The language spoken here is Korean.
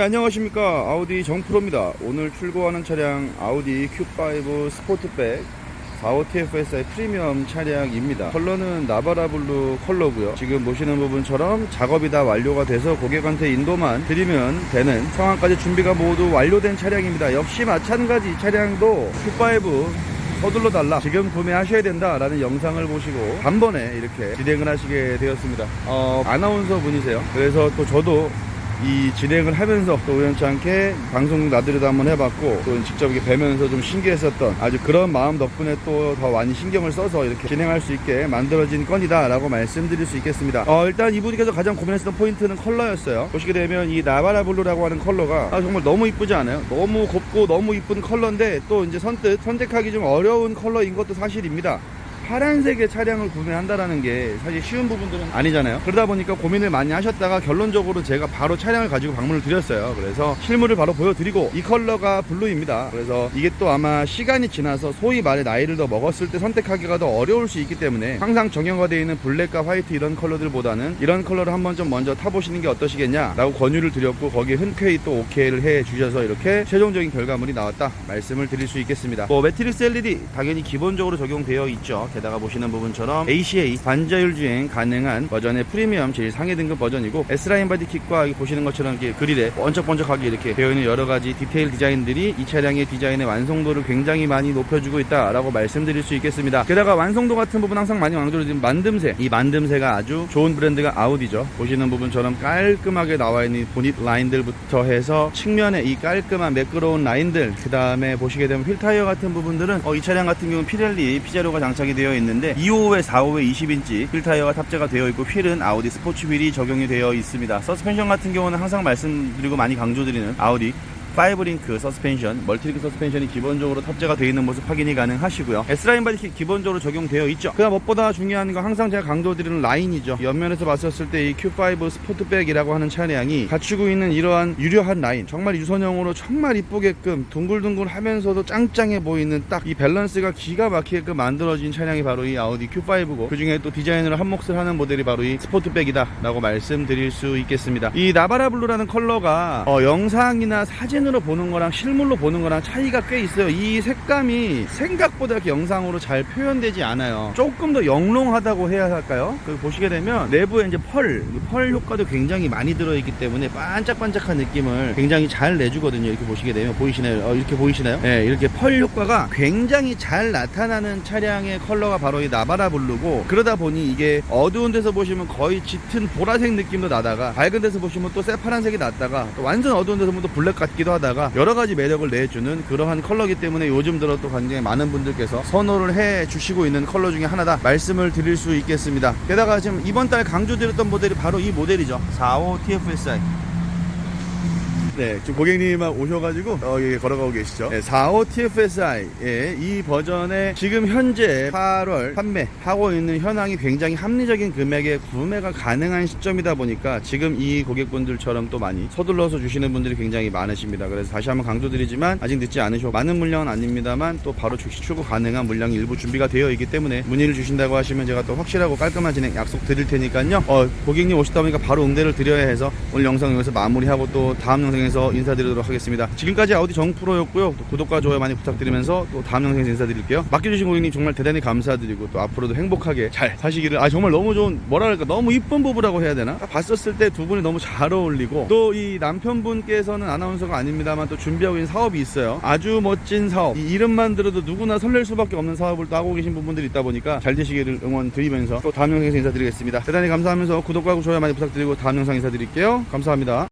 안녕하십니까. 아우디 정프로입니다. 오늘 출고하는 차량 아우디 Q5 스포트백 45TFSI 프리미엄 차량입니다. 컬러는 나바라 블루 컬러고요. 지금 보시는 부분처럼 작업이 다 완료가 돼서 고객한테 인도만 드리면 되는 상황까지 준비가 모두 완료된 차량입니다. 역시 마찬가지 이 차량도 Q5 서둘러 달라. 지금 구매하셔야 된다 라는 영상을 보시고 단번에 이렇게 진행을 하시게 되었습니다. 어, 아나운서 분이세요. 그래서 또 저도 이 진행을 하면서 또 우연치 않게 방송 나들이도 한번 해봤고 또 직접 이렇게 뵈면서 좀 신기했었던 아주 그런 마음 덕분에 또 더 많이 신경을 써서 이렇게 진행할 수 있게 만들어진 건이다 라고 말씀드릴 수 있겠습니다. 어, 일단 이분께서 가장 고민했었던 포인트는 컬러였어요. 보시게 되면 이 나바라 블루라고 하는 컬러가 아, 정말 너무 이쁘지 않아요? 너무 곱고 너무 이쁜 컬러인데 또 이제 선뜻 선택하기 좀 어려운 컬러인 것도 사실입니다 파란색의 차량을 구매한다라는 게 사실 쉬운 부분들은 아니잖아요. 그러다 보니까 고민을 많이 하셨다가 결론적으로 제가 바로 차량을 가지고 방문을 드렸어요. 그래서 실물을 바로 보여드리고 이 컬러가 블루입니다. 그래서 이게 또 아마 시간이 지나서 소위 말해 나이를 더 먹었을 때 선택하기가 더 어려울 수 있기 때문에 항상 정형화되어 있는 블랙과 화이트 이런 컬러들보다는 이런 컬러를 한번 좀 먼저 타보시는 게 어떠시겠냐라고 권유를 드렸고 거기에 흔쾌히 또 오케이를 해 주셔서 이렇게 최종적인 결과물이 나왔다 말씀을 드릴 수 있겠습니다. 뭐 매트릭스 LED 당연히 기본적으로 적용되어 있죠. 게다가 보시는 부분처럼 ACA 반자율 주행 가능한 버전의 프리미엄 제일 상위 등급 버전이고 S라인 바디 킷과 여기 보시는 것처럼 이렇게 그릴에 번쩍번쩍하게 이렇게 되어 있는 여러 가지 디테일 디자인들이 이 차량의 디자인의 완성도를 굉장히 많이 높여주고 있다라고 말씀드릴 수 있겠습니다. 게다가 완성도 같은 부분 항상 많이 강조드리는 만듦새 이 만듦새가 아주 좋은 브랜드가 아우디죠. 보시는 부분처럼 깔끔하게 나와 있는 보닛 라인들부터 해서 측면에 이 깔끔한 매끄러운 라인들 그 다음에 보시게 되면 휠 타이어 같은 부분들은 어, 이 차량 같은 경우는 피렐리 피자로가 장착이 되어 있는데 2호에 4호에 20인치 휠 타이어가 탑재가 되어 있고 휠은 아우디 스포츠 휠이 적용이 되어 있습니다. 서스펜션 같은 경우는 항상 말씀드리고 많이 강조드리는 아우디 5링크 서스펜션, 멀티링크 서스펜션이 기본적으로 탑재가 되어 있는 모습 확인이 가능하시고요. S라인 바디킷 기본적으로 적용되어 있죠. 그다음 무엇보다 중요한 건 항상 제가 강조드리는 라인이죠. 옆면에서 봤었을 때 이 Q5 스포트백이라고 하는 차량이 갖추고 있는 이러한 유려한 라인, 정말 유선형으로 정말 이쁘게끔 둥글둥글 하면서도 짱짱해 보이는 딱 이 밸런스가 기가 막히게끔 만들어진 차량이 바로 이 아우디 Q5고 그중에 또 디자인으로 한 몫을 하는 모델이 바로 이 스포트백이다라고 말씀드릴 수 있겠습니다. 이 나바라 블루라는 컬러가 어, 영상이나 사진 으로 보는 거랑 실물로 보는 거랑 차이가 꽤 있어요. 이 색감이 생각보다 이렇게 영상으로 잘 표현되지 않아요. 조금 더 영롱하다고 해야 할까요? 그 보시게 되면 내부에 이제 펄, 이펄 효과도 굉장히 많이 들어있기 때문에 반짝반짝한 느낌을 굉장히 잘 내주거든요. 이렇게 보시게 되면 보이시나요? 어, 이렇게 보이시나요? 네, 이렇게 펄 효과가 굉장히 잘 나타나는 차량의 컬러가 바로 이 나바라 블루고 그러다 보니 이게 어두운 데서 보시면 거의 짙은 보라색 느낌도 나다가 밝은 데서 보시면 또 새파란색이 났다가 또 완전 어두운 데서 보면 또 블랙 같기도 하다가 여러 가지 매력을 내주는 그러한 컬러기 때문에 요즘 들어 또 굉장히 많은 분들께서 선호를 해 주시고 있는 컬러 중에 하나다 말씀을 드릴 수 있겠습니다. 게다가 지금 이번 달 강조드렸던 모델이 바로 이 모델이죠. 45 TFSI. 네, 지금 고객님만 오셔가지고 어, 여기 걸어가고 계시죠. 네, 45 TFSI 예, 이 버전에 지금 현재 8월 판매하고 있는 현황이 굉장히 합리적인 금액에 구매가 가능한 시점이다 보니까 지금 이 고객분들처럼 또 많이 서둘러서 주시는 분들이 굉장히 많으십니다. 그래서 다시 한번 강조드리지만 아직 늦지 않으셔 많은 물량은 아닙니다만 또 바로 즉시 출고 가능한 물량이 일부 준비가 되어 있기 때문에 문의를 주신다고 하시면 제가 또 확실하고 깔끔한 진행 약속 드릴 테니까요. 어, 고객님 오시다 보니까 바로 응대를 드려야 해서 오늘 영상 여기서 마무리하고 또 다음 영상에 서 인사드리도록 하겠습니다. 지금까지 아우디 정프로였고요. 또 구독과 좋아요 많이 부탁드리면서 또 다음 영상에서 인사드릴게요. 맡겨주신 고객님 정말 대단히 감사드리고 또 앞으로도 행복하게 잘 사시기를 아 정말 너무 좋은 뭐랄까 너무 이쁜 부부라고 해야 되나? 딱 봤었을 때 두 분이 너무 잘 어울리고 또 이 남편분께서는 아나운서가 아닙니다만 또 준비하고 있는 사업이 있어요. 아주 멋진 사업. 이 이름만 들어도 누구나 설렐 수밖에 없는 사업을 또 하고 계신 분들이 있다 보니까 잘 되시기를 응원 드리면서 또 다음 영상에서 인사드리겠습니다. 대단히 감사하면서 구독과 좋아요 많이 부탁드리고 다음 영상 인사드릴게요. 감사합니다.